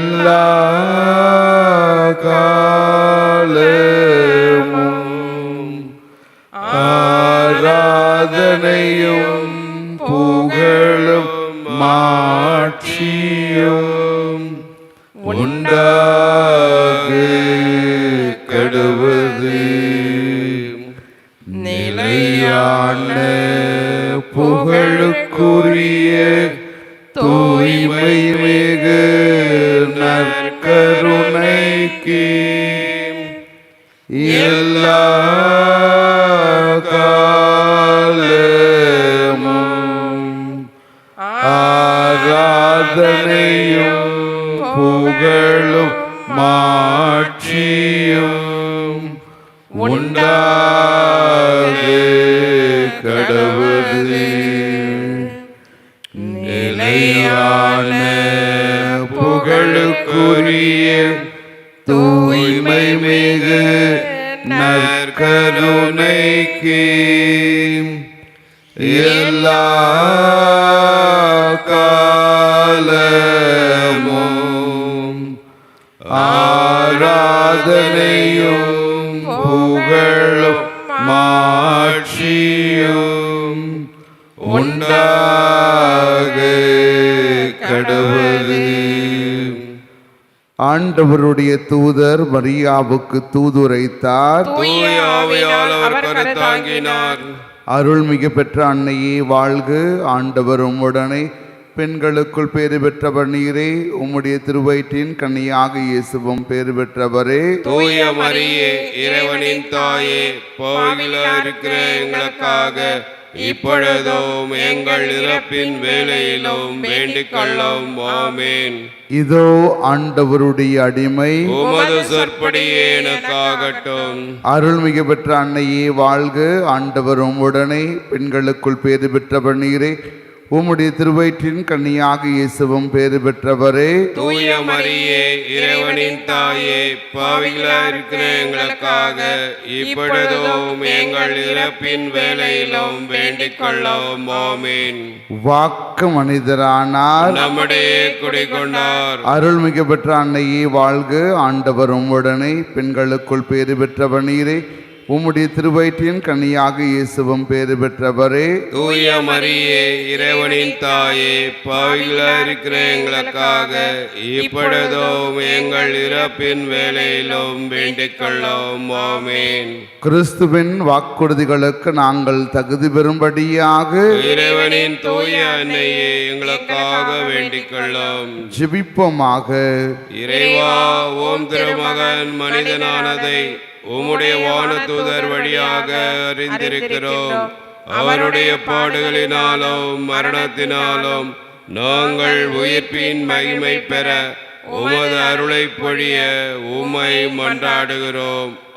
எல்லா காலமும் ஆராதனையும் புகழும் மாட்சியும் உண்டாகு கடுவது நிலையான புகழுக்குரிய தூய்மை மிகு நற்கருணைக்கு எல்லா ஆராதனையும் புகழும் மாட்சியும் உண்டாது கடவுளே. நிலையான தூய்மை மிகு நற்கருணைக்கு எல்லா காலமும் ஆராதனையும் ஆண்டவருடைய தூதர் மரியாவுக்கு தூதுரைத்தார். தூய ஆவியால் அவர் கருத்தாங்கினார். அருள்மிகு பெற்ற அன்னையே வாழ்க. ஆண்டவர் உம்முடனே பெண்களுக்குள் பேறு பெற்றவர் நீரே. உம்முடைய திருவயிற்றின் கன்னியாக இயேசுவும் பேறு பெற்றவரே. தூய மரியே இறைவனின் தாயே பாவிகளா இருக்கிற எங்களுக்காக இப்பொழுதும் எங்கள் இறப்பின் வேலையிலும் வேண்டிக் கொள்ளும் ஆமேன். இதோ ஆண்டவருடைய அடிமை. உமது சொற்படியே எனக்காகட்டும். அருள்மிகு பெற்ற அன்னையே வாழ்க. ஆண்டவர் உம்முடனே பெண்களுக்குள் பேறு பெற்றவர் நீரே உம்முடைய திருவயிற்றின் கன்னியாக இயேசுவும் பேறு பெற்றவரே. தூய மரியே இறைவனின் தாயே பாவிகளா இருக்கிற எங்களுக்காக இப்பொழுதும் எங்கள் இறப்பின் வேலையிலும் வேண்டிக் கொள்ளும் ஆமேன். வாக்கு மனிதரானார். நம்முடைய குடிகொண்டார். அருள்மிகு பெற்ற அன்னையே வாழ்க. ஆண்டவர் உம்முடனே பெண்களுக்குள் பேறு பெற்றவர் நீரே. உம்முடைய திருவயிற்றின் கன்னியாக இயேசுவும் பேறு பெற்றவரே. தூய மரியே இறைவனின் தாயே பாவிகளா இருக்கிற எங்களுக்காக இப்பொழுதும் எங்கள் இறப்பின் வேலையிலும் வேண்டிக் கொள்ளும் ஆமேன். கிறிஸ்துவின் வாக்குறுதிகளுக்கு நாங்கள் தகுதி பெறும்படியாக இறைவனின் தூய அன்னையே எங்களுக்காக வேண்டிக் கொள்ளும் ஜெபிப்போமாக. இறைவா ஓம் திருமகன் மனிதனானதை உம்முடைய வானதூதர் வழியாக அறிந்திருக்கிறோம். அவருடைய பாடுகளினாலும் மரணத்தினாலும் நாங்கள் உயிர்ப்பின் மகிமை பெற உமது அருளை பொழிய உம்மை மன்றாடுகிறோம்.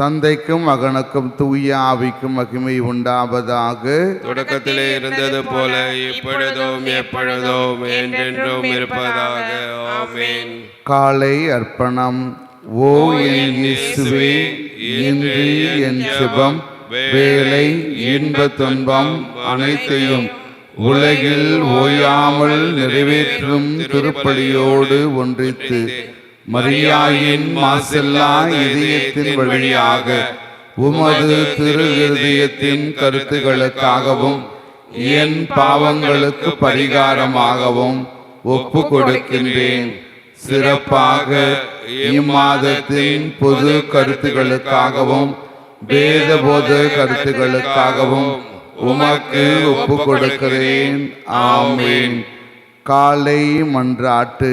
தந்தைக்கும் மகனுக்கும் தூய ஆவிக்கும் மகிமை உண்டாவதாக. தொடக்கத்திலே இருந்தது போல இப்பொழுதும் எப்பொழுதும் என்றென்றும் இருப்பதாக. ஆமேன். காலை அர்ப்பணம். ஓ என் இயேசுவே இன்று என் சுபம் வேலை இன்ப துன்பம் அனைத்தையும் உலகில் ஓயாமல் நிறைவேற்றும் திருப்பலியோடு ஒன்றித்து மரியாயின் மாசெல்லா இதயத்தின் வழியாக உமது திரு இருதயத்தின் கருத்துகளுக்காகவும் என் பாவங்களுக்கு பரிகாரமாகவும் ஒப்பு கொடுக்கின்றேன் சிறப்பாக இம்மாதத்தின் பொது கருத்துகளுக்காகவும் வேத போத கருத்துகளுக்காகவும் உமக்கு ஒப்பு கொடுக்கிறேன் ஆமேன். காலை மன்றாட்டு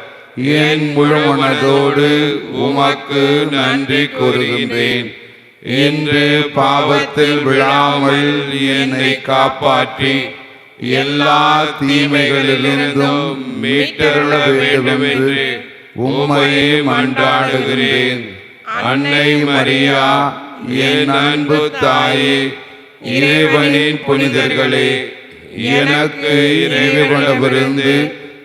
என் முழு மனதோடு உமக்கு நன்றி கூறுகின்றேன். இன்று பாவத்தில் விழாமல் என்னை காப்பாற்றி எல்லா தீமைகளிலிருந்தும் மீட்டருள வேண்டும் என்று உம்மை மன்றாடுகிறேன் அன்னை மரியா என் அன்பு தாயே இறைவனின் புனிதர்களே எனக்கு இறைவனவிருந்து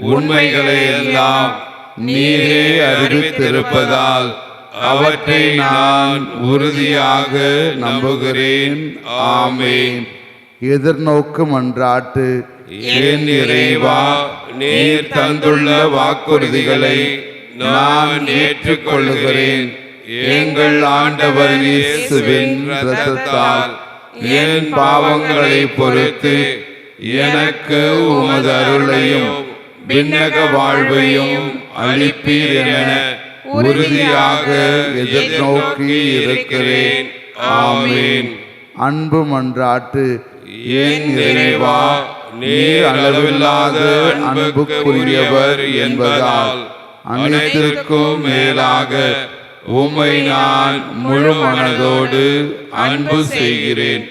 உண்மைகளை எல்லாம் நீரே அறிவித்திருப்பதால் அவற்றை நான் உறுதியாக நம்புகிறேன். ஆமேன். எதிர்நோக்கு மன்றாட்டு என் இறைவா நீர் தந்துள்ள வாக்குறுதிகளை நான் ஏற்றுக்கொள்கிறேன் எங்கள் ஆண்டவர் இயேசுவின் இரத்தத்தால் என் பாவங்களை பொறுத்து எனக்கு உமது அருளையும் விண்ணக வாழ்வையும் அளிப்பீர் என உறுதியாக எதிர்நோக்கி இருக்கிறேன். ஆமேன். அன்பு மன்றாட்டு என் இறைவா நீர் அளவில்லாத அன்புக்குரியவர் என்பதால் அனைத்திற்கும் மேலாக உம்மை நான் முழு மனதோடு அன்பு செய்கிறேன்.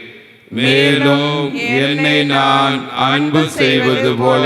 மேலும் என்னை நான் அன்பு செய்வது போல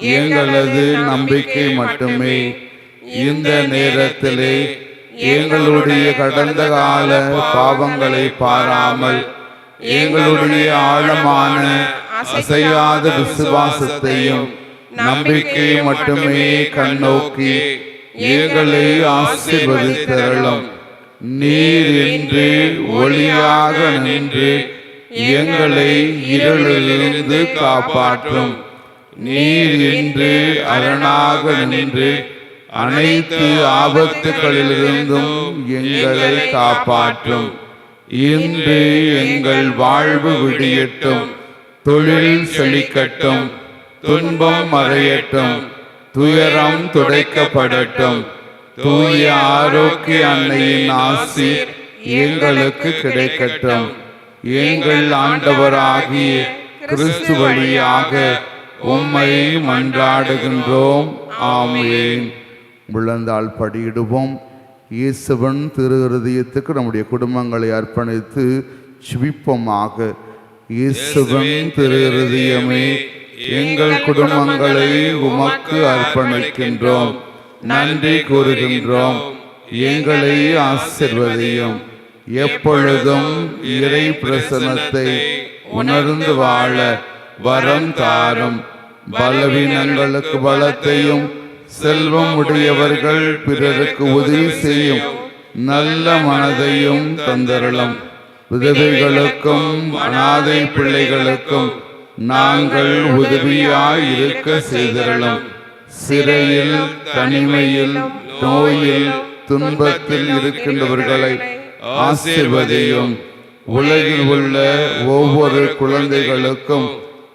எங்களது நம்பிக்கை மட்டுமே. இந்த நேரத்திலே எங்களுடைய கடந்த கால பாவங்களை பாராமல் எங்களுடைய ஆழமான அசையாத விசுவாசத்தையும் நம்பிக்கை மட்டுமே கண்ணோக்கி எங்களை ஆசீர்வதித்தருளும். நீர் இன்று ஒளியாக நின்று எங்களை இருளிலிருந்து காப்பாற்றும். நீர் இன்று அரணாக நின்று அனைத்து ஆபத்துகளிலிருந்தும் எங்களை காப்பாற்றும். இன்று எங்கள் வாழ்வு விடியட்டும் தொழில் செழிக்கட்டும் துன்பம் மறையட்டும் துயரம் துடைக்கப்படட்டும். தூய ஆரோக்கிய அன்னையின் ஆசி எங்களுக்கு கிடைக்கட்டும். எங்கள் ஆண்டவராகிய கிறிஸ்து வழியாக உம்மை மன்றாடுகின்றோம். ஆமேன். விழுந்தால் படியிடுவோம் இயேசுவன் திரு இருதயத்துக்கு நம்முடைய குடும்பங்களை அர்ப்பணித்து சுவிப்போமாக இயேசுவன் திரு இருதயமே எங்கள் குடும்பங்களை உமக்கு அர்ப்பணிக்கின்றோம். நன்றி கூறுகின்றோம். எங்களை ஆசிர்வதியும். எப்பொழுதும் இறை பிரசனத்தை உணர்ந்து வாழ வரம் தாரும். பலவீனங்களுக்கு பலத்தையும் செல்வம் உடையவர்கள் பிறருக்கு உதவி செய்யும் நல்ல மனதையும் தந்தரலும் விதவைகளுக்கும் அனாதை பிள்ளைகளுக்கும் நாங்கள் உதவியாய் இருக்க செய்திரலும் சிறையில் தனிமையில் நோயில் துன்பத்தில் இருக்கின்றவர்களை ஆசிர்வதையும். உலகில் உள்ள ஒவ்வொரு குழந்தைகளுக்கும்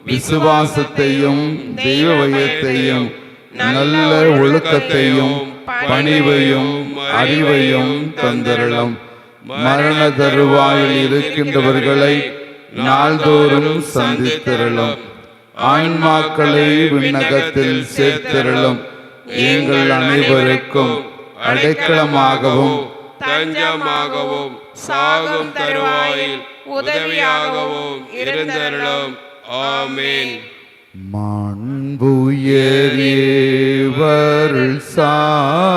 விசுவாசத்தையும் தெய்வ நல்ல ஒழுக்கத்தையும் பணிவையும் அறிவையும் தந்தரலும் மரண தருவாயில் இருக்கின்றவர்களை நாள்தோறும் சந்தித்திரளும். ஆன்மாக்களை விண்ணகத்தில் சேர்த்திரளும். எங்கள் அனைவருக்கும் அடைக்கலமாகவும் தஞ்சமாகவும் சாகும் தருவாயில் உதவியாகவும் இருந்தருளும். ஆமேன். மாண்புயரியவருள் சாதனத்தை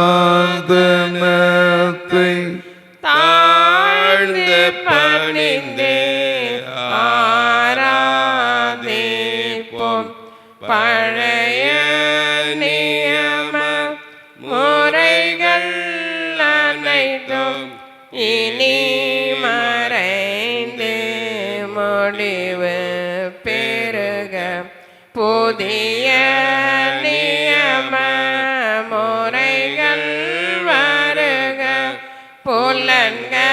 புலன்களாலே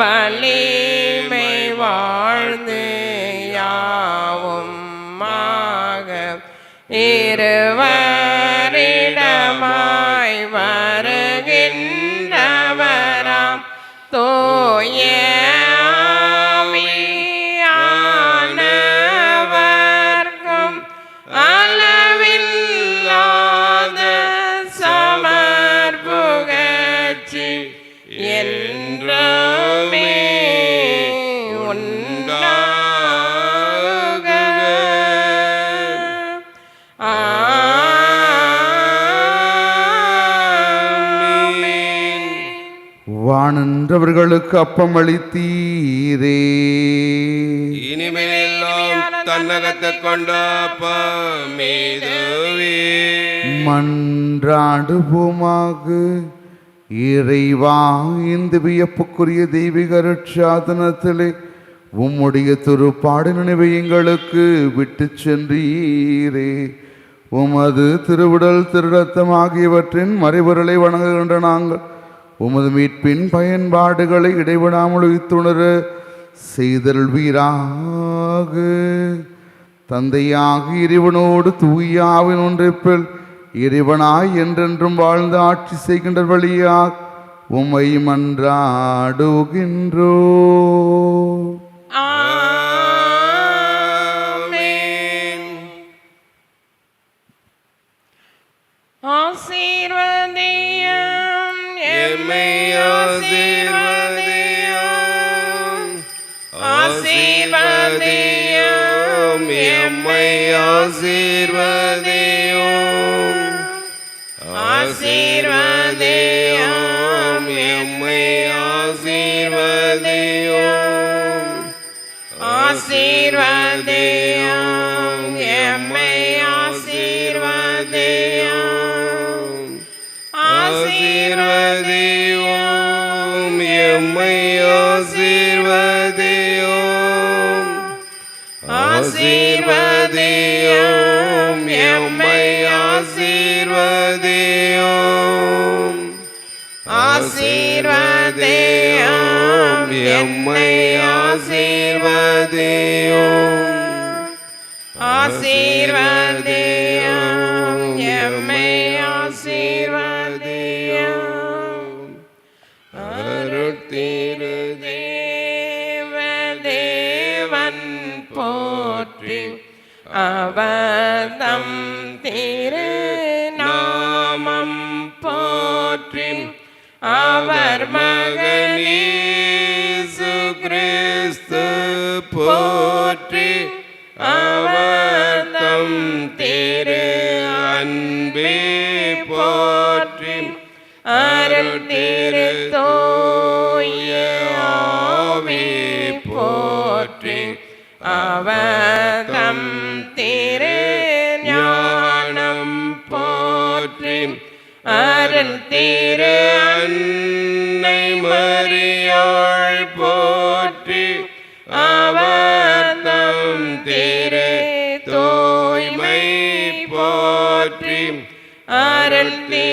வலிமை வாழ்ந்து யாவும் மாக இருவ வானன்றவர்களுக்கு அப்பம் அளித்தீரே. இனிமேலாம் தன்னகத்தை கொண்ட மன்றாடுவோமாக. இறைவா இந்த வியப்புக்குரிய தெய்வீக ரட்சாதனத்திலே உம்முடைய திருப்பாடு நினைவை எங்களுக்கு விட்டு சென்றீரே. உமது திருவிடல் திருரத்தம் ஆகியவற்றின் மறைபொருளை வணங்குகின்ற நாங்கள் உமது மீட்பின் பயன்பாடுகளை இடைவிடாமல் உய்த்துணர செய்தருள்வீராக தந்தையாக இறைவனோடு தூயாவின் ஒன்றைப்பில் இறைவனாய் என்றென்றும் வாழ்ந்து ஆட்சி செய்கின்ற வழியாக உம்மை மன்றாடுகின்றோ ஆசீர்வதியும் எம்மை எம்மை ஆசீர்வதியும். ஆசீர்வதியும். எம்மை ஆசீர்வதியும். அருத்திரு தேவ தேவன் போற்றி அவதம் திரு நாமம் போற்றி. அவர் மகனே போற்றி அருள் திரு தோய ஆவி போற்றி அவதம் திரு ஞானம் போற்றி அருள் திரு அன்னை தூய்மை போற்றி அருள் திரு